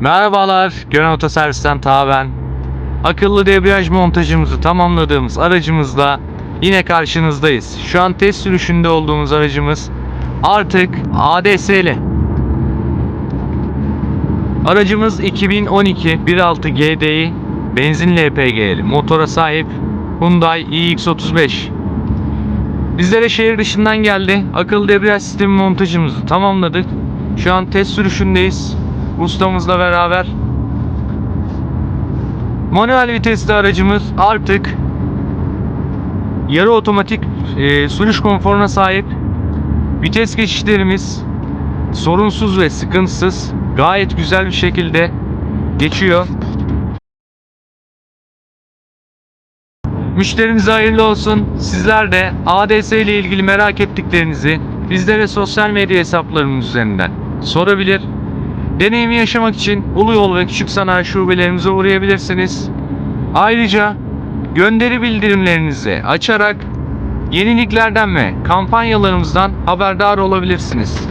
Merhabalar, Gören Otoservis'ten Taha ben. Akıllı debriyaj montajımızı tamamladığımız aracımızla yine karşınızdayız. Şu an test sürüşünde olduğumuz aracımız artık ADS'li. Aracımız 2012 1.6 GDI benzinli EPG'li motora sahip Hyundai iX35. Bizlere şehir dışından geldi. Akıllı debriyaj sistemi montajımızı tamamladık. Şu an test sürüşündeyiz. Ustamızla beraber. Manuel vitesli aracımız artık yarı otomatik e, sürüş konforuna sahip. Vites geçişlerimiz sorunsuz ve sıkıntısız gayet güzel bir şekilde geçiyor. Müşterimize hayırlı olsun. Sizler de ADS ile ilgili merak ettiklerinizi bizlere sosyal medya hesaplarımız üzerinden sorabilir. Deneyimi yaşamak için Ulu Yol ve Küçük Sanayi şubelerimize uğrayabilirsiniz. Ayrıca gönderi bildirimlerinizi açarak yeniliklerden ve kampanyalarımızdan haberdar olabilirsiniz.